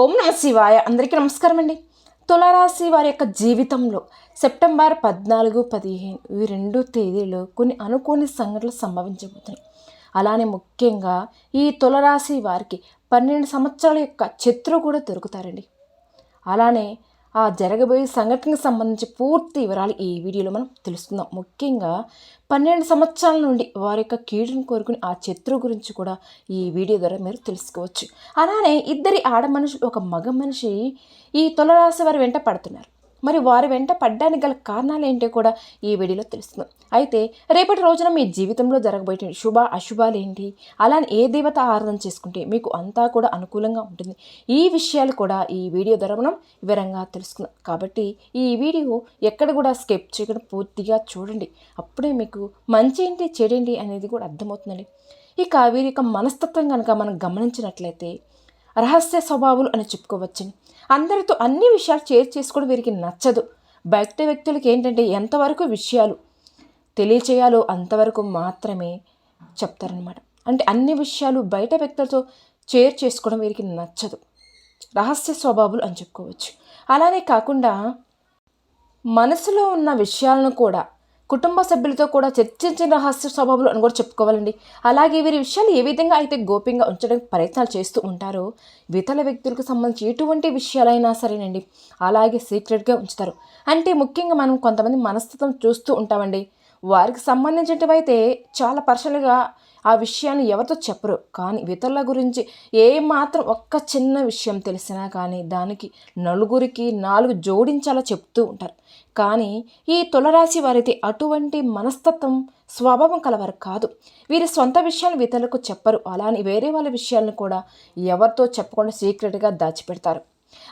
ఓం నమ శివాయ. అందరికీ నమస్కారం అండి తులారాశి వారి యొక్క జీవితంలో సెప్టెంబర్ పద్నాలుగు పదిహేను ఈ రెండు తేదీలో కొన్ని అనుకోని సంఘటనలు సంభవించబోతున్నాయి. అలానే ముఖ్యంగా ఈ తులరాశి వారికి పన్నెండు సంవత్సరాల యొక్క శత్రువు కూడా దొరుకుతారండి. అలానే ఆ జరగబోయే సంఘటనకు సంబంధించి పూర్తి వివరాలు ఈ వీడియోలో మనం తెలుసుకుందాం. ముఖ్యంగా పన్నెండు సంవత్సరాల నుండి వారి యొక్క కీడును కోరుకుని ఆ శత్రువు గురించి కూడా ఈ వీడియో ద్వారా మీరు తెలుసుకోవచ్చు. అలానే ఇద్దరి ఆడ మనుషులు ఒక మగ మనిషి ఈ తులరాశి వారి వెంట పడుతున్నారు. మరి వారి వెంట పడ్డానికి గల కారణాలు ఏంటో కూడా ఈ వీడియోలో తెలుస్తుంది. అయితే రేపటి రోజున మీ జీవితంలో జరగబోయే శుభ అశుభాలు ఏంటి? అలానే ఏ దేవత ఆరాధన చేసుకుంటే మీకు అంతా కూడా అనుకూలంగా ఉంటుంది? ఈ విషయాలు కూడా ఈ వీడియో ద్వారా మనం వివరంగా తెలుసుకుందాం. కాబట్టి ఈ వీడియో ఎక్కడ కూడా స్కెప్ చేయకుండా పూర్తిగా చూడండి. అప్పుడే మీకు మంచి ఏంటి చెడేంటి అనేది కూడా అర్థమవుతుందండి. ఇక వీరి యొక్క మనస్తత్వం కనుక మనం గమనించినట్లయితే రహస్య స్వభావాలు అని చెప్పుకోవచ్చండి. అందరితో అన్ని విషయాలు షేర్ చేసుకోవడం వీరికి నచ్చదు. బయట వ్యక్తులకి ఏంటంటే ఎంతవరకు విషయాలు తెలియచేయాలో అంతవరకు మాత్రమే చెప్తారనమాట అంటే అన్ని విషయాలు బయట వ్యక్తులతో షేర్ చేసుకోవడం వీరికి నచ్చదు. రహస్య స్వభావాలు అని చెప్పుకోవచ్చు. అలానే కాకుండా మనసులో ఉన్న విషయాలను కూడా కుటుంబ సభ్యులతో కూడా చర్చించిన రహస్య స్వభావాలు అని కూడా చెప్పుకోవాలండి. అలాగే వీరి విషయాలు ఏ విధంగా అయితే గోప్యంగా ఉంచడానికి ప్రయత్నాలు చేస్తూ ఉంటారో ఇతర వ్యక్తులకు సంబంధించి ఎటువంటి విషయాలైనా సరేనండి అలాగే సీక్రెట్గా ఉంచుతారు. అంటే ముఖ్యంగా మనం కొంతమంది మనస్తత్వం చూస్తూ ఉంటామండి. వారికి సంబంధించినవైతే చాలా పర్సనల్గా ఆ విషయాన్ని ఎవరితో చెప్పరు. కానీ ఇతరుల గురించి ఏ మాత్రం ఒక్క చిన్న విషయం తెలిసినా కానీ దానికి నలుగురికి నాలుగు జోడించాలా చెప్తూ ఉంటారు. కానీ ఈ తులరాశి వారిది అటువంటి మనస్తత్వం స్వభావం కలవారు కాదు. వీరి సొంత విషయాలు ఇతరులకు చెప్పరు. అలానే వేరే వాళ్ళ విషయాలను కూడా ఎవరితో చెప్పకుండా సీక్రెట్గా దాచిపెడతారు.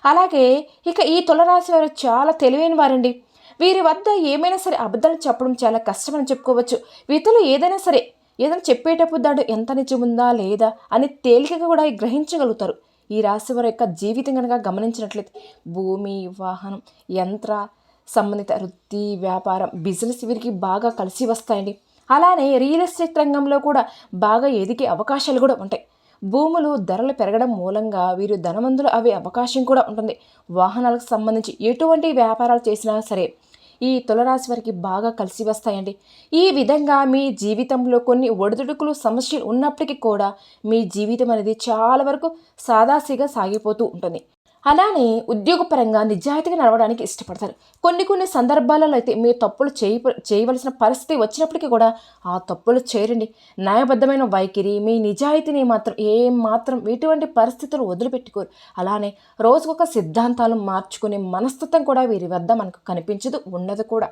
అలాగే ఇక ఈ తులరాశి వారు చాలా తెలివైన వారండి. వీరి వద్ద ఏమైనా సరే అబద్ధాలు చెప్పడం చాలా కష్టమని చెప్పుకోవచ్చు. ఇతరులు ఏదైనా సరే ఏదైనా చెప్పేటప్పుడు దాడు ఎంత నిజముందా లేదా అని తేలికగా కూడా గ్రహించగలుగుతారు. ఈ రాశి వారి యొక్క జీవితం కనుక గమనించినట్లయితే భూమి వాహనం యంత్ర సంబంధిత వృత్తి వ్యాపారం బిజినెస్ వీరికి బాగా కలిసి వస్తాయండి. అలానే రియల్ ఎస్టేట్ రంగంలో కూడా బాగా ఎదిగే అవకాశాలు కూడా ఉంటాయి. భూములు ధరలు పెరగడం మూలంగా వీరు ధనవంతులు అవే అవకాశం కూడా ఉంటుంది. వాహనాలకు సంబంధించి ఎటువంటి వ్యాపారాలు చేసినా సరే ఈ తులరాశి వారికి బాగా కలిసి వస్తాయండి. ఈ విధంగా మీ జీవితంలో కొన్ని ఒడిదుడుకులు సమస్యలు ఉన్నప్పటికీ కూడా మీ జీవితం అనేది చాలా వరకు సాదాసీగా సాగిపోతూ ఉంటుంది. అలానే ఉద్యోగపరంగా నిజాయితీగా నడవడానికి ఇష్టపడతారు. కొన్ని కొన్ని సందర్భాలలో అయితే మీ తప్పులు చేయ చేయవలసిన పరిస్థితి వచ్చినప్పటికీ కూడా ఆ తప్పులు చేరండి న్యాయబద్ధమైన వైఖరి మీ నిజాయితీని మాత్రం ఏం మాత్రం ఎటువంటి పరిస్థితులు వదిలిపెట్టుకోరు. అలానే రోజుకొక సిద్ధాంతాలు మార్చుకునే మనస్తత్వం కూడా వీరి వద్ద మనకు కనిపించదు ఉండదు కూడా.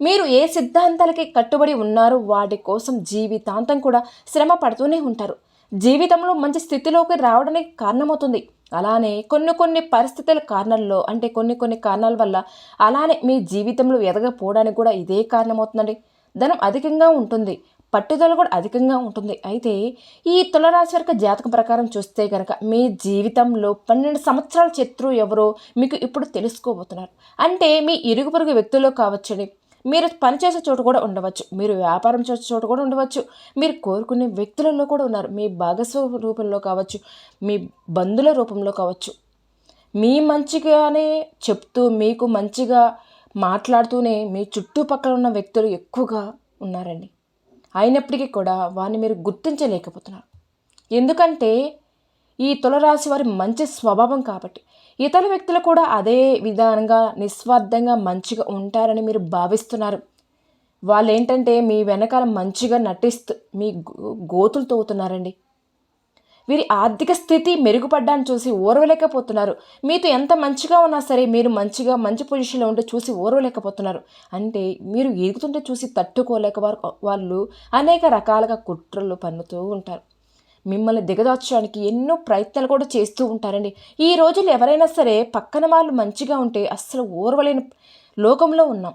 మీరు ఏ సిద్ధాంతాలకి కట్టుబడి ఉన్నారో వాటి కోసం జీవితాంతం కూడా శ్రమ పడుతూనే ఉంటారు. జీవితంలో మంచి స్థితిలోకి రావడానికి కారణమవుతుంది. అలానే కొన్ని కొన్ని పరిస్థితుల కారణాల్లో అంటే కొన్ని కొన్ని కారణాల వల్ల అలానే మీ జీవితంలో ఎదగపోవడానికి కూడా ఇదే కారణమవుతుందండి. ధనం అధికంగా ఉంటుంది పట్టుదల కూడా అధికంగా ఉంటుంది. అయితే ఈ తులరాశి వరకు జాతకం ప్రకారం చూస్తే కనుక మీ జీవితంలో పన్నెండు సంవత్సరాల శత్రువు ఎవరో మీకు ఇప్పుడు తెలుసుకోబోతున్నారు. అంటే మీ ఇరుగు పొరుగు వ్యక్తుల్లో కావచ్చండి. మీరు పనిచేసే చోటు కూడా ఉండవచ్చు. మీరు వ్యాపారం చేసే చోటు కూడా ఉండవచ్చు. మీరు కోరుకునే వ్యక్తులలో కూడా ఉన్నారు. మీ భాగస్వామి రూపంలో కావచ్చు మీ బంధువుల రూపంలో కావచ్చు. మీ మంచిగానే చెప్తూ మీకు మంచిగా మాట్లాడుతూనే మీ చుట్టుపక్కల ఉన్న వ్యక్తులు ఎక్కువగా ఉన్నారండి. అయినప్పటికీ కూడా వారిని మీరు గుర్తించలేకపోతున్నారు. ఎందుకంటే ఈ తులరాశి వారి మంచి స్వభావం కాబట్టి. ఇతర వ్యక్తులు కూడా అదే విధానంగా నిస్వార్థంగా మంచిగా ఉంటారని మీరు భావిస్తున్నారు. వాళ్ళు ఏంటంటే మీ వెనకాల మంచిగా నటిస్తూ మీ గోతులు తోగుతున్నారండి వీరి ఆర్థిక స్థితి మెరుగుపడ్డాన్ని చూసి ఓర్వలేకపోతున్నారు. మీతో ఎంత మంచిగా ఉన్నా సరే మీరు మంచిగా మంచి పొజిషన్లో ఉంటే చూసి ఓర్వలేకపోతున్నారు. అంటే మీరు ఎదుగుతుంటే చూసి తట్టుకోలేక వారు వాళ్ళు అనేక రకాలుగా కుట్రలు పన్నుతూ ఉంటారు. మిమ్మల్ని దిగదార్చడానికి ఎన్నో ప్రయత్నాలు కూడా చేస్తూ ఉంటారండి. ఈ రోజులు ఎవరైనా సరే పక్కన వాళ్ళు మంచిగా ఉంటే అస్సలు ఓర్వలేని లోకంలో ఉన్నాం.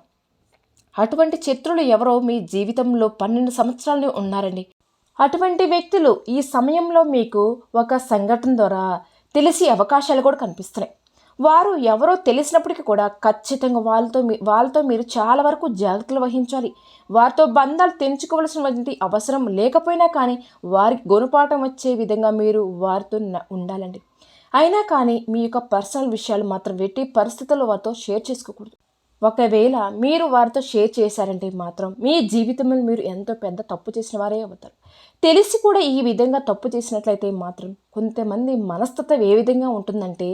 అటువంటి శత్రులు ఎవరో మీ జీవితంలో పన్నెండు సంవత్సరాలు ఉన్నారండి. అటువంటి వ్యక్తులు ఈ సమయంలో మీకు ఒక సంఘటన ద్వారా తెలిసి అవకాశాలు కూడా కనిపిస్తున్నాయి. వారు ఎవరో తెలిసినప్పటికీ కూడా ఖచ్చితంగా వాళ్ళతో మీ వాళ్ళతో మీరు చాలా వరకు జాగ్రత్తలు వహించాలి. వారితో బంధాలు తెంచుకోవలసినటువంటి అవసరం లేకపోయినా కానీ వారికి గుణపాఠం వచ్చే విధంగా మీరు వారితో ఉండాలండి. అయినా కానీ మీ యొక్క పర్సనల్ విషయాలు మాత్రం ఎట్టి పరిస్థితుల్లో వారితో షేర్ చేసుకోకూడదు. ఒకవేళ మీరు వారితో షేర్ చేశారంటే మాత్రం మీ జీవితంలో మీరు ఎంతో పెద్ద తప్పు చేసిన వారే అవుతారు. తెలిసి కూడా ఈ విధంగా తప్పు చేసినట్లయితే మాత్రం కొంతమంది మనస్తత్వం ఏ విధంగా ఉంటుందంటే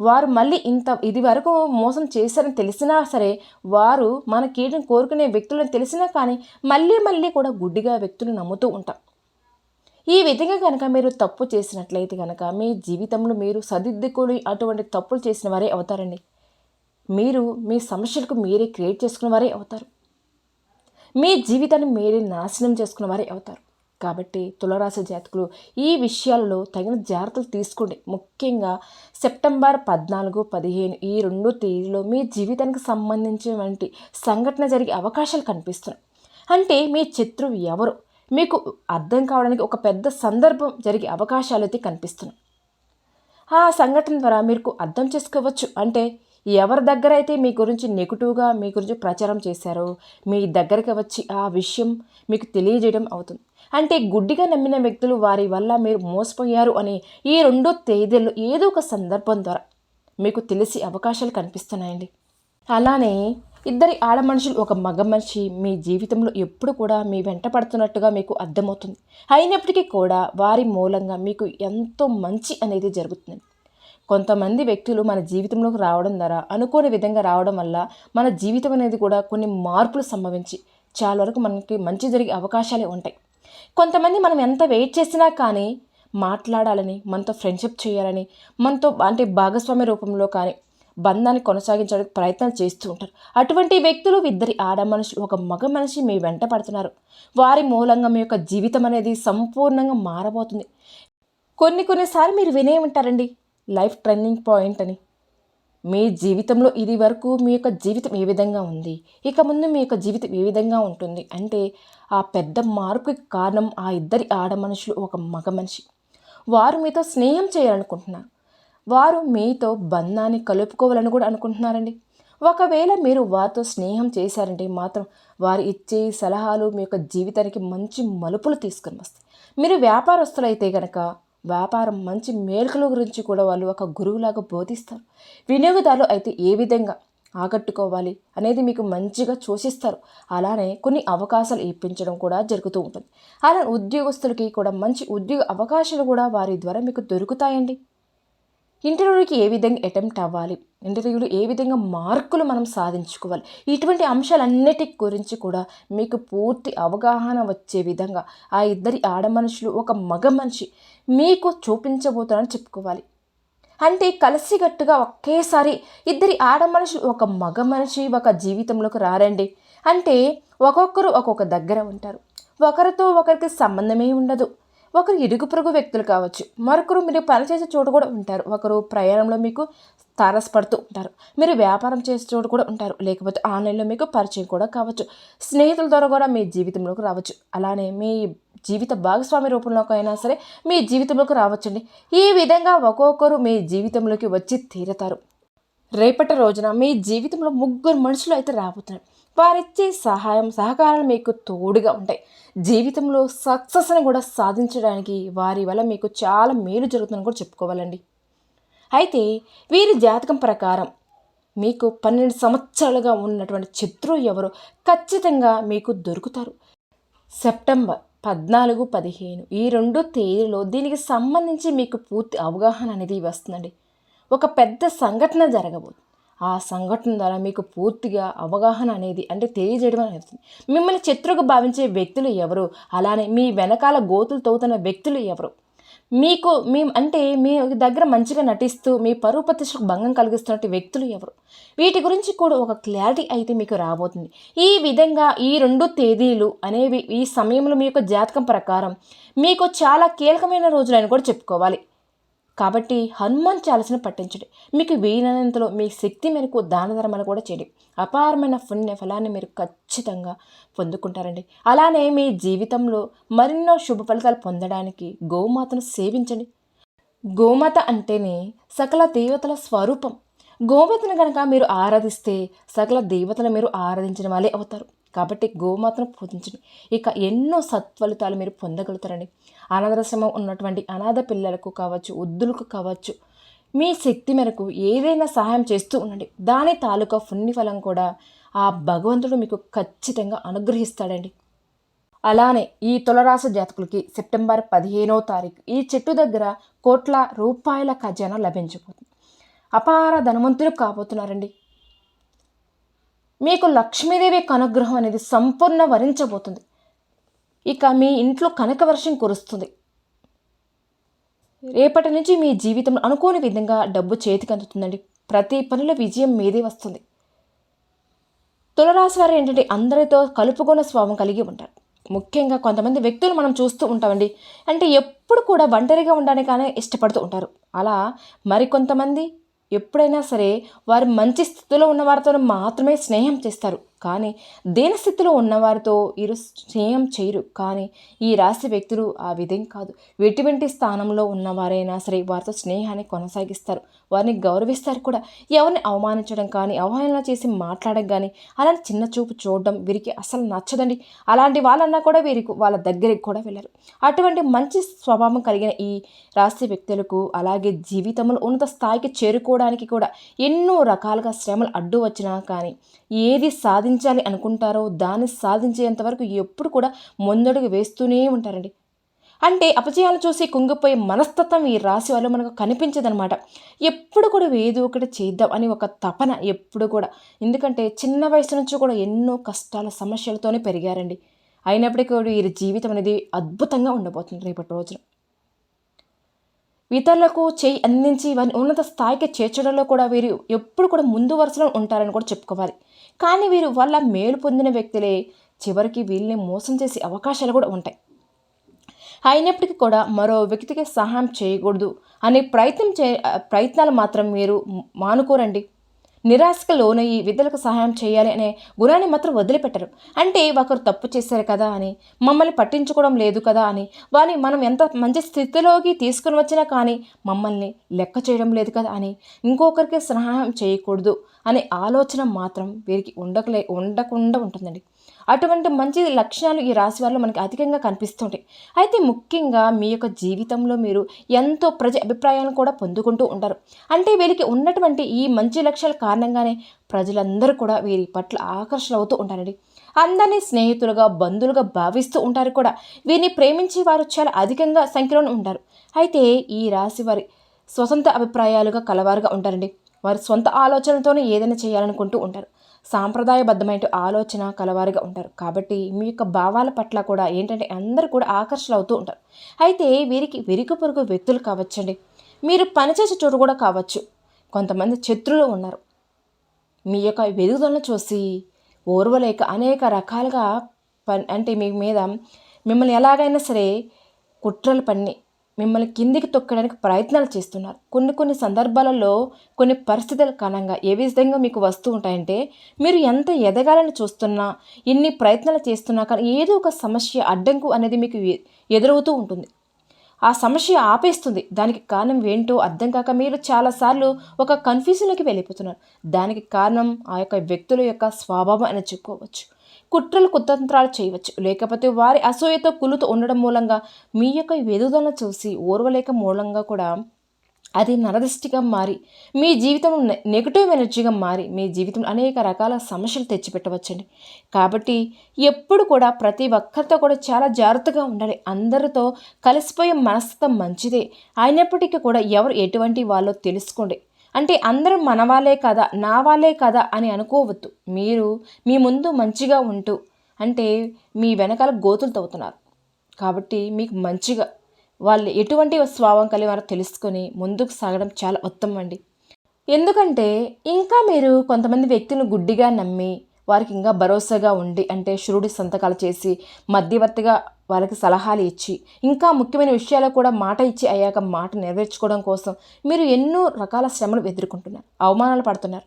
వారు మళ్ళీ ఇంత ఇది వరకు మోసం చేశారని తెలిసినా సరే వారు మన కీడును కోరుకునే వ్యక్తులను తెలిసినా కానీ మళ్ళీ మళ్ళీ కూడా గుడ్డిగా వ్యక్తులు నమ్ముతూ ఉంటాం. ఈ విధంగా కనుక మీరు తప్పు చేసినట్లయితే కనుక మీ జీవితంలో మీరు సరిదిద్దుకొని అటువంటి తప్పులు చేసిన వారే అవుతారండి. మీరు మీ సమస్యలకు మీరే క్రియేట్ చేసుకున్న వారే అవుతారు. మీ జీవితాన్ని మీరే నాశనం చేసుకున్న వారే అవుతారు. కాబట్టి తులరాశి జాతకులు ఈ విషయాలలో తగిన జాగ్రత్తలు తీసుకోండి. ముఖ్యంగా సెప్టెంబర్ పద్నాలుగు పదిహేను ఈ రెండు తేదీలో మీ జీవితానికి సంబంధించినటువంటి సంఘటన జరిగే అవకాశాలు కనిపిస్తున్నాయి. అంటే మీ శత్రువు ఎవరు? మీకు అర్థం కావడానికి ఒక పెద్ద సందర్భం జరిగే అవకాశాలు అయితే కనిపిస్తున్నాయి. ఆ సంఘటన ద్వారా మీకు అర్థం చేసుకోవచ్చు. అంటే ఎవరి దగ్గర అయితే మీ గురించి నెగిటివ్గా మీ గురించి ప్రచారం చేశారో మీ దగ్గరికి వచ్చి ఆ విషయం మీకు తెలియజేయడం అవుతుంది. అంటే గుడ్డిగా నమ్మిన వ్యక్తులు వారి వల్ల మీరు మోసపోయారు అని ఈ రెండో తేదీల్లో ఏదో ఒక సందర్భం ద్వారా మీకు తెలిసి అవకాశాలు కనిపిస్తున్నాయండి. అలానే ఇద్దరి ఆడ మనుషులు ఒక మగ మనిషి మీ జీవితంలో ఎప్పుడు కూడా మీ వెంట పడుతున్నట్టుగా మీకు అర్థమవుతుంది. అయినప్పటికీ కూడా వారి మూలంగా మీకు ఎంతో మంచి అనేది జరుగుతుంది. కొంతమంది వ్యక్తులు మన జీవితంలోకి రావడం ద్వారా అనుకోని విధంగా రావడం వల్ల మన జీవితం అనేది కూడా కొన్ని మార్పులు సంభవించి చాలా వరకు మనకి మంచి జరిగే అవకాశాలే ఉంటాయి. కొంతమంది మనం ఎంత వెయిట్ చేసినా కానీ మాట్లాడాలని మనతో ఫ్రెండ్షిప్ చేయాలని మనతో అంటే భాగస్వామ్య రూపంలో కానీ బంధాన్ని కొనసాగించడానికి ప్రయత్నాలు చేస్తూ ఉంటారు. అటువంటి వ్యక్తులు ఇద్దరి ఆడ మనిషి ఒక మగ మనిషి మీ వెంట పడుతున్నారు. వారి మూలంగా మీ యొక్క జీవితం అనేది సంపూర్ణంగా మారబోతుంది. కొన్ని కొన్నిసార్లు మీరు వినే ఉంటారండి లైఫ్ టర్నింగ్ పాయింట్ అని. మీ జీవితంలో ఇది వరకు మీ యొక్క జీవితం ఏ విధంగా ఉంది? ఇక ముందు మీ యొక్క జీవితం ఏ విధంగా ఉంటుంది? అంటే ఆ పెద్ద మార్పుకి కారణం ఆ ఇద్దరి ఆడ మనుషులు ఒక మగ మనిషి. వారు మీతో స్నేహం చేయాలనుకుంటున్నారు. వారు మీతో బంధాన్ని కలుపుకోవాలని కూడా అనుకుంటున్నారండి. ఒకవేళ మీరు వారితో స్నేహం చేశారంటే మాత్రం వారు ఇచ్చే సలహాలు మీ యొక్క జీవితానికి మంచి మలుపులు తీసుకుని వస్తాయి. మీరు వ్యాపారస్తులైతే గనక వ్యాపారం మంచి మేలుకల గురించి కూడా వాళ్ళు ఒక గురువులాగా బోధిస్తారు. వినియోగదారులు అయితే ఏ విధంగా ఆకట్టుకోవాలి అనేది మీకు మంచిగా సూచిస్తారు అలానే కొన్ని అవకాశాలు ఇప్పించడం కూడా జరుగుతూ ఉంటుంది. అలా ఉద్యోగస్తులకి కూడా మంచి ఉద్యోగ అవకాశాలు కూడా వారి ద్వారా మీకు దొరుకుతాయండి. ఇంటర్వ్యూకి ఏ విధంగా అటెంప్ట్ అవ్వాలి? ఇంటర్వ్యూలో ఏ విధంగా మార్కులు మనం సాధించుకోవాలి? ఇటువంటి అంశాలన్నిటి గురించి కూడా మీకు పూర్తి అవగాహన వచ్చే విధంగా ఆ ఇద్దరి ఆడ మనుషులు ఒక మగ మనిషి మీకు చూపించబోతారని చెప్పుకోవాలి. అంటే కలిసిగట్టుగా ఒకేసారి ఇద్దరి ఆడ మనిషి ఒక మగ మనిషి ఒక జీవితంలోకి రారండి. అంటే ఒక్కొక్కరు ఒక్కొక్క దగ్గర ఉంటారు. ఒకరితో ఒకరికి సంబంధమే ఉండదు. ఒకరు ఇరుగు పొరుగు వ్యక్తులు కావచ్చు. మరొకరు మీరు పనిచేసే చోటు కూడా ఉంటారు. ఒకరు ప్రయాణంలో మీకు తారసపడుతూ ఉంటారు. మీరు వ్యాపారం చేసే చోటు కూడా ఉంటారు. లేకపోతే ఆన్లైన్లో మీకు పరిచయం కూడా కావచ్చు. స్నేహితుల ద్వారా కూడా మీ జీవితంలోకి రావచ్చు. అలానే మీ జీవిత భాగస్వామి రూపంలోకి అయినా సరే మీ జీవితంలోకి రావచ్చండి. ఈ విధంగా ఒక్కొక్కరు మీ జీవితంలోకి వచ్చి తీరతారు. రేపటి రోజున మీ జీవితంలో ముగ్గురు మనుషులు అయితే రాబోతున్నారు. వారిచ్చే సహాయం సహకారాలు మీకు తోడుగా ఉంటాయి. జీవితంలో సక్సెస్ని కూడా సాధించడానికి వారి వల్ల మీకు చాలా మేలు జరుగుతుందని కూడా చెప్పుకోవాలండి. అయితే వీరి జాతకం ప్రకారం మీకు పన్నెండు సంవత్సరాలుగా ఉన్నటువంటి శత్రువు ఎవరో? ఖచ్చితంగా మీకు దొరుకుతారు. సెప్టెంబర్ పద్నాలుగు పదిహేను. ఈ రెండు తేదీలో దీనికి సంబంధించి మీకు పూర్తి అవగాహన అనేది వస్తుందండి. ఒక పెద్ద సంఘటన జరగబోతుంది ఆ సంఘటన ద్వారా మీకు పూర్తిగా అవగాహన అనేది అంటే తెలియజేయడం అనేది మిమ్మల్ని శత్రువుగా భావించే వ్యక్తులు ఎవరు? అలానే మీ వెనకాల గోతులు తవ్వుతున్న వ్యక్తులు ఎవరు? మీకు మీ అంటే మీ దగ్గర మంచిగా నటిస్తూ మీ పరువు ప్రతిష్టకు భంగం కలిగిస్తున్నట్టు వ్యక్తులు ఎవరు? వీటి గురించి కూడా ఒక క్లారిటీ అయితే మీకు రాబోతుంది. ఈ విధంగా ఈ రెండు తేదీలు అనేవి ఈ సమయంలో మీ యొక్క జాతకం ప్రకారం మీకు చాలా కీలకమైన రోజులని కూడా చెప్పుకోవాలి. కాబట్టి హనుమాన్ చాలసిన పట్టించండి మీకు వీలైనంతలో మీ శక్తి మేరకు దాన ధర్మాలు కూడా చేయండి. అపారమైన పుణ్య ఫలాన్ని మీరు ఖచ్చితంగా పొందుకుంటారండి. అలానే మీ జీవితంలో మరెన్నో శుభ ఫలితాలు పొందడానికి గోమాతను సేవించండి. గోమాత అంటేనే సకల దేవతల స్వరూపం. గోమాతను కనుక మీరు ఆరాధిస్తే సకల దేవతలు మీరు ఆరాధించిన వాళ్ళే అవుతారు. కాబట్టి గోమాతను పూజించండి. ఇక ఎన్నో సత్ఫలితాలు మీరు పొందగలుగుతారండి. అనాథాశ్రమం ఉన్నటువంటి అనాథ పిల్లలకు కావచ్చు వృద్ధులకు కావచ్చు మీ శక్తి మేరకు ఏదైనా సహాయం చేస్తూ ఉండండి. దాని తాలూకా పుణ్యఫలం కూడా ఆ భగవంతుడు మీకు ఖచ్చితంగా అనుగ్రహిస్తాడండి. అలానే ఈ తులరాశి జాతకులకి సెప్టెంబర్ పదిహేనో తారీఖు ఈ చెట్టు దగ్గర కోట్ల రూపాయల ఖజానా లభించబోతుంది. అపార ధనవంతులు కాబోతున్నారండి. మీకు లక్ష్మీదేవి యొక్క అనుగ్రహం అనేది సంపూర్ణ వరించబోతుంది. ఇక మీ ఇంట్లో కనక వర్షం కురుస్తుంది. రేపటి నుంచి మీ జీవితంలో అనుకోని విధంగా డబ్బు చేతికి అందుతుందండి. ప్రతి పనిలో విజయం మీదే వస్తుంది. తులరాశి వారు ఏంటంటే అందరితో కలుపుకున్న స్వభావం కలిగి ఉంటారు. ముఖ్యంగా కొంతమంది వ్యక్తులు మనం చూస్తూ ఉంటామండి. అంటే ఎప్పుడు కూడా ఒంటరిగా ఉండడానికనే ఇష్టపడుతూ ఉంటారు. అలా మరికొంతమంది ఎప్పుడైనా సరే వారు మంచి స్థితిలో ఉన్న వారితో మాత్రమే స్నేహం చేస్తారు. కానీ దీనస్థితిలో ఉన్నవారితో వీరు స్నేహం చేయరు. కానీ ఈ రాశి వ్యక్తులు ఆ విధం కాదు. ఎటువంటి స్థానంలో ఉన్నవారైనా సరే వారితో స్నేహాన్ని కొనసాగిస్తారు. వారిని గౌరవిస్తారు కూడా. ఎవరిని అవమానించడం కానీ అవహేళన చేసి మాట్లాడడం కానీ అలాంటి చిన్న చూపు చూడడం వీరికి అసలు నచ్చదండి. అలాంటి వాళ్ళన్నా కూడా వీరికి వాళ్ళ దగ్గరికి కూడా వెళ్ళరు. అటువంటి మంచి స్వభావం కలిగిన ఈ రాశి వ్యక్తులకు అలాగే జీవితంలో ఉన్నత స్థాయికి చేరుకోవడానికి కూడా ఎన్నో రకాలుగా శ్రమలు అడ్డు వచ్చినా కానీ ఏది సాధించాలి అనుకుంటారో దాన్ని సాధించేంత వరకు ఎప్పుడు కూడా ముందడుగు వేస్తూనే ఉంటారండి. అంటే అపజయాలు చూసి కుంగిపోయే మనస్తత్వం ఈ రాశి వాళ్ళు మనకు కనిపించదనమాట ఎప్పుడు కూడా ఏదో ఒకటి చేద్దాం అని ఒక తపన ఎప్పుడు కూడా. ఎందుకంటే చిన్న వయసు నుంచి కూడా ఎన్నో కష్టాల సమస్యలతోనే పెరిగారండి. అయినప్పటికీ కూడా వీరి జీవితం అనేది అద్భుతంగా ఉండబోతుంది రేపటి రోజున. ఇతరులకు చేయి అందించి వారిని ఉన్నత స్థాయికి చేర్చడంలో కూడా వీరు ఎప్పుడు కూడా ముందు వరుసలో ఉంటారని కూడా చెప్పుకోవాలి. కానీ వీరు వల్ల మేలు పొందిన వ్యక్తులే. చివరికి వీళ్ళని మోసం చేసే అవకాశాలు కూడా ఉంటాయి. అయినప్పటికీ కూడా మరో వ్యక్తికి సహాయం చేయకూడదు అనే ప్రయత్నం చే ప్రయత్నాలు మాత్రం మీరు మానుకోరండి. నిరాశకు లోనయ్యి విద్యలకు సహాయం చేయాలి అనే గుణాన్ని మాత్రం వదిలిపెట్టరు. అంటే ఒకరు తప్పు చేశారు కదా అని మమ్మల్ని పట్టించుకోవడం లేదు కదా అని వారిని మనం ఎంత మంచి స్థితిలోకి తీసుకుని వచ్చినా కానీ మమ్మల్ని లెక్క చేయడం లేదు కదా అని ఇంకొకరికి సహాయం చేయకూడదు అనే ఆలోచన మాత్రం వీరికి ఉండకలే ఉండకుండా ఉంటుందండి. అటువంటి మంచి లక్షణాలు ఈ రాశి వారిలో మనకి అధికంగా కనిపిస్తుంటాయి. అయితే ముఖ్యంగా మీ యొక్క జీవితంలో మీరు ఎంతో ప్రజ అభిప్రాయాలను కూడా పొందుకుంటూ ఉంటారు. అంటే వీరికి ఉన్నటువంటి ఈ మంచి లక్షణాల కారణంగానే ప్రజలందరూ కూడా వీరి పట్ల ఆకర్షణ అవుతూ ఉంటారండి. అందరినీ స్నేహితులుగా బంధువులుగా భావిస్తూ ఉంటారు కూడా. వీరిని ప్రేమించే వారు చాలా అధికంగా సంఖ్యలో ఉంటారు. అయితే ఈ రాశి వారి స్వతంత్ర అభిప్రాయాలుగా కలవారుగా ఉంటారండి. వారి సొంత ఆలోచనలతోనే ఏదైనా చేయాలనుకుంటూ ఉంటారు. సాంప్రదాయబద్ధమైన ఆలోచన కలవారిగా ఉంటారు. కాబట్టి మీ యొక్క భావాల పట్ల కూడా ఏంటంటే అందరూ కూడా ఆకర్షణ అవుతూ ఉంటారు. అయితే వీరికి విరుగు పొరుగు వ్యక్తులు కావచ్చండి. మీరు పనిచేసే చోటు కూడా కావచ్చు. కొంతమంది శత్రులు ఉన్నారు. మీ యొక్క వెదుగుదలను చూసి ఓర్వలేక అనేక రకాలుగా పని అంటే మీ మీద మిమ్మల్ని ఎలాగైనా సరే కుట్రలు పన్ని మిమ్మల్ని కిందికి తొక్కడానికి ప్రయత్నాలు చేస్తున్నారు. కొన్ని కొన్ని సందర్భాలలో కొన్ని పరిస్థితుల కారణంగా ఏ విధంగా మీకు వస్తూ ఉంటాయంటే మీరు ఎంత ఎదగాలని చూస్తున్నా ఎన్ని ప్రయత్నాలు చేస్తున్నా కానీ ఏదో ఒక సమస్య అడ్డంకు అనేది మీకు ఎదురవుతూ ఉంటుంది. ఆ సమస్య ఆపేస్తుంది. దానికి కారణం ఏంటో అర్థం కాక మీరు చాలాసార్లు ఒక కన్ఫ్యూజన్లోకి వెళ్ళిపోతున్నారు. దానికి కారణం ఆ యొక్క వ్యక్తుల యొక్క స్వభావం అని చెప్పుకోవచ్చు. కుట్రలు కుతంత్రాలు చేయవచ్చు. లేకపోతే వారి అసూయతో కులుతో ఉండడం మూలంగా మీ యొక్క ఎదుగుదలను చూసి ఓర్వలేక మూలంగా కూడా అది నరదృష్టిగా మారి మీ జీవితం నెగిటివ్ ఎనర్జీగా మారి మీ జీవితంలో అనేక రకాల సమస్యలు తెచ్చిపెట్టవచ్చండి. కాబట్టి ఎప్పుడు కూడా ప్రతి ఒక్కరితో కూడా చాలా జాగ్రత్తగా ఉండాలి. అందరితో కలిసిపోయే మనస్తత్వం మంచిదే. అయినప్పటికీ కూడా ఎవరు ఎటువంటి వాళ్ళో తెలుసుకోండి. అంటే అందరూ మన వాళ్ళే కదా నా వాళ్ళే కదా అని అనుకోవద్దు. మీరు మీ ముందు మంచిగా ఉంటూ అంటే మీ వెనకాల గోతులు తవ్వుతున్నారు. కాబట్టి మీకు మంచిగా వాళ్ళు ఎటువంటి స్వభావం కలిగి వారో తెలుసుకొని ముందుకు సాగడం చాలా ఉత్తమం అండి. ఎందుకంటే ఇంకా మీరు కొంతమంది వ్యక్తులను గుడ్డిగా నమ్మి వారికి ఇంకా భరోసాగా ఉండి అంటే షురుడి సంతకాలు చేసి మధ్యవర్తిగా వాళ్ళకి సలహాలు ఇచ్చి ఇంకా ముఖ్యమైన విషయాలు కూడా మాట ఇచ్చి అయ్యాక మాట నెరవేర్చుకోవడం కోసం మీరు ఎన్నో రకాల శ్రమలు ఎదుర్కొంటున్నారు అవమానాలు పడుతున్నారు.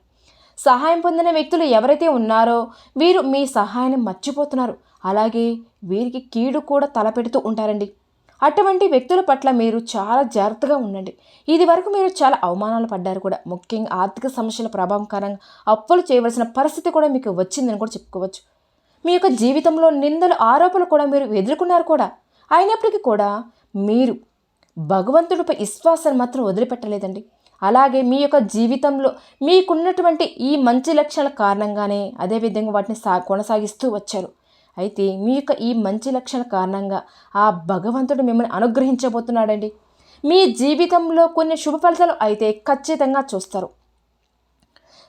సహాయం పొందిన వ్యక్తులు ఎవరైతే ఉన్నారో వీరు మీ సహాయాన్ని మర్చిపోతున్నారు. అలాగే వీరికి కీడు కూడా తలపెడుతూ ఉంటారండి. అటువంటి వ్యక్తుల పట్ల మీరు చాలా జాగ్రత్తగా ఉండండి. ఇది వరకు మీరు చాలా అవమానాలు పడ్డారు కూడా. ముఖ్యంగా ఆర్థిక సమస్యల ప్రభావం కారణంగా అప్పులు చేయవలసిన పరిస్థితి కూడా మీకు వచ్చిందని కూడా చెప్పుకోవచ్చు. మీ యొక్క జీవితంలో నిందలు ఆరోపణలు కూడా మీరు ఎదుర్కొన్నారు కూడా. అయినప్పటికీ కూడా మీరు భగవంతుడిపై విశ్వాసాన్ని మాత్రం వదిలిపెట్టలేదండి. అలాగే మీ యొక్క జీవితంలో మీకున్నటువంటి ఈ మంచి లక్షణాల కారణంగానే అదేవిధంగా వాటిని సా కొనసాగిస్తూ వచ్చారు. అయితే మీ యొక్క ఈ మంచి లక్షణాల కారణంగా ఆ భగవంతుడు మిమ్మల్ని అనుగ్రహించబోతున్నాడండి. మీ జీవితంలో కొన్ని శుభ ఫలితాలు అయితే ఖచ్చితంగా చూస్తారు.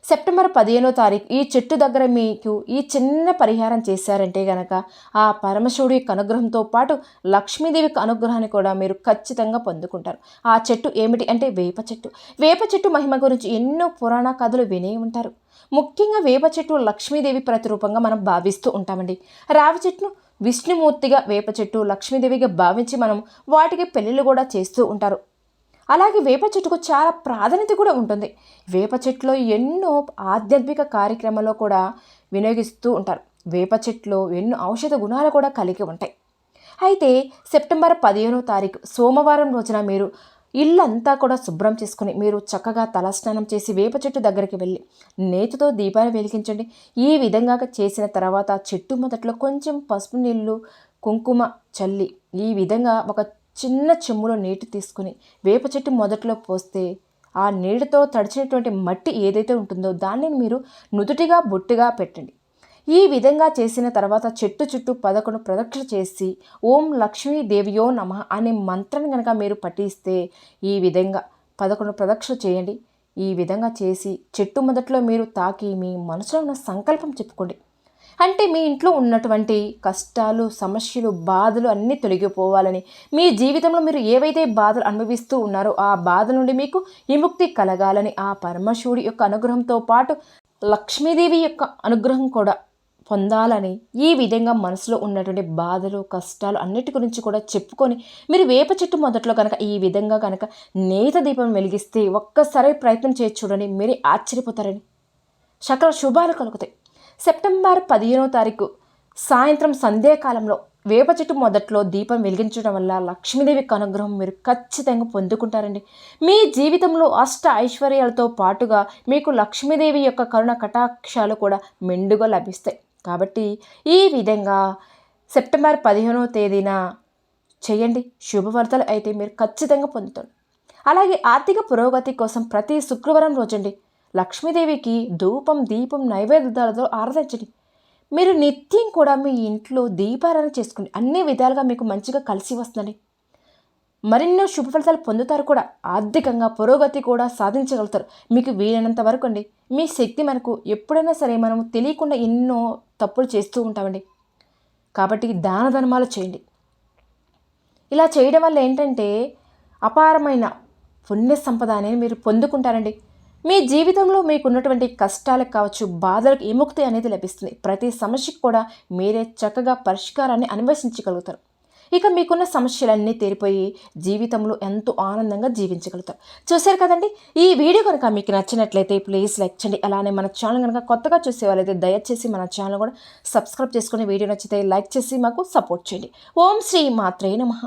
సెప్టెంబర్ పదిహేనో తారీఖు ఈ చెట్టు దగ్గర మీకు ఈ చిన్న పరిహారం చేశారంటే గనక ఆ పరమశివుడి యొక్క అనుగ్రహంతో పాటు లక్ష్మీదేవి యొక్క అనుగ్రహాన్ని కూడా మీరు ఖచ్చితంగా పొందుకుంటారు. ఆ చెట్టు ఏమిటి అంటే వేప చెట్టు. వేప చెట్టు మహిమ గురించి ఎన్నో పురాణ కథలు వినే ఉంటారు. ముఖ్యంగా వేప చెట్టు లక్ష్మీదేవి ప్రతిరూపంగా మనం భావిస్తూ ఉంటామండి. రావి చెట్టును విష్ణుమూర్తిగా వేప చెట్టు లక్ష్మీదేవిగా భావించి మనం వాటికి పెళ్ళిళ్ళు కూడా చేస్తూ ఉంటారు. అలాగే వేప చెట్టుకు చాలా ప్రాధాన్యత కూడా ఉంటుంది. వేప చెట్టులో ఎన్నో ఆధ్యాత్మిక కార్యక్రమాల్లో కూడా వినియోగిస్తూ ఉంటారు. వేప చెట్టులో ఎన్నో ఔషధ గుణాలు కూడా కలిగి ఉంటాయి. అయితే సెప్టెంబర్ పదిహేనో తారీఖు సోమవారం రోజున మీరు ఇల్లంతా కూడా శుభ్రం చేసుకుని మీరు చక్కగా తలస్నానం చేసి వేప చెట్టు దగ్గరికి వెళ్ళి నేతితో దీపాన్ని వెలిగించండి. ఈ విధంగా చేసిన తర్వాత చెట్టు మొదట్లో కొంచెం పసుపు నీళ్ళు కుంకుమ చల్లి ఈ విధంగా ఒక చిన్న చెమ్ములో నీటి తీసుకుని వేప చెట్టు మొదట్లో పోస్తే ఆ నీటితో తడిచినటువంటి మట్టి ఏదైతే ఉంటుందో దాన్ని మీరు నుదుటిగా బొట్టుగా పెట్టండి. ఈ విధంగా చేసిన తర్వాత చెట్టు చుట్టూ పదకొండు ప్రదక్షిణ చేసి ఓం లక్ష్మీదేవియో నమ అనే మంత్రాన్ని కనుక మీరు పఠిస్తే ఈ విధంగా పదకొండు ప్రదక్షిణ చేయండి. ఈ విధంగా చేసి చెట్టు మొదట్లో మీరు తాకి మీ మనసులో ఉన్న సంకల్పం చెప్పుకోండి. అంటే మీ ఇంట్లో ఉన్నటువంటి కష్టాలు సమస్యలు బాధలు అన్నీ తొలగిపోవాలని. మీ జీవితంలో మీరు ఏవైతే బాధలు అనుభవిస్తూ ఉన్నారో ఆ బాధ నుండి మీకు విముక్తి కలగాలని ఆ పరమశివుడి యొక్క అనుగ్రహంతో పాటు లక్ష్మీదేవి యొక్క అనుగ్రహం కూడా పొందాలని ఈ విధంగా మనసులో ఉన్నటువంటి బాధలు కష్టాలు అన్నిటి గురించి కూడా చెప్పుకొని మీరు వేప చెట్టు మొదట్లో కనుక ఈ విధంగా కనుక నేత దీపం వెలిగిస్తే ఒక్కసారి ప్రయత్నం చేసి చూడండి మీరే ఆశ్చర్యపోతారని. సకల శుభాలు కలుగుతాయి. సెప్టెంబర్ పదిహేనో తారీఖు సాయంత్రం సంధ్యాకాలంలో వేప చెట్టు మొదట్లో దీపం వెలిగించడం వల్ల లక్ష్మీదేవి అనుగ్రహం మీరు ఖచ్చితంగా పొందుకుంటారండి. మీ జీవితంలో అష్ట ఐశ్వర్యాలతో పాటుగా మీకు లక్ష్మీదేవి యొక్క కరుణ కటాక్షాలు కూడా మెండుగా లభిస్తాయి. కాబట్టి ఈ విధంగా సెప్టెంబర్ పదిహేనవ తేదీన చేయండి. శుభవార్తలు అయితే మీరు ఖచ్చితంగా పొందుతారు. అలాగే ఆర్థిక పురోగతి కోసం ప్రతి శుక్రవారం రోజండి లక్ష్మీదేవికి ధూపం దీపం నైవేద్యాలతో ఆరాధించండి. మీరు నిత్యం కూడా మీ ఇంట్లో దీపారాధన చేసుకోండి అన్ని విధాలుగా మీకు మంచిగా కలిసి వస్తుందండి. మరెన్నో శుభ ఫలితాలు పొందుతారు కూడా. ఆర్థికంగా పురోగతి కూడా సాధించగలుగుతారు. మీకు వీలైనంత వరకు అండి. మీ శక్తి మనకు ఎప్పుడైనా సరే మనం తెలియకుండా ఎన్నో తప్పులు చేస్తూ ఉంటామండి. కాబట్టి దాన ధర్మాలు చేయండి. ఇలా చేయడం వల్ల ఏంటంటే అపారమైన పుణ్య సంపద అనేది మీరు పొందుకుంటారండి. మీ జీవితంలో మీకున్నటువంటి కష్టాలకు కావచ్చు బాధలకు విముక్తి అనేది లభిస్తుంది? ప్రతి సమస్యకు కూడా మీరే చక్కగా పరిష్కారాన్ని అన్వేషించగలుగుతారు. ఇక మీకున్న సమస్యలన్నీ తీరిపోయి జీవితంలో ఎంతో ఆనందంగా జీవించగలుగుతారు. చూశారు కదండి? ఈ వీడియో కనుక మీకు నచ్చినట్లయితే ప్లీజ్ లైక్ చేయండి. అలానే మన ఛానల్ కనుక కొత్తగా చూసే వాళ్ళైతే దయచేసి మన ఛానల్ కూడా సబ్స్క్రైబ్ చేసుకుని వీడియో నచ్చితే లైక్ చేసి మాకు సపోర్ట్ చేయండి. ఓం శ్రీ మాత్రే నమః.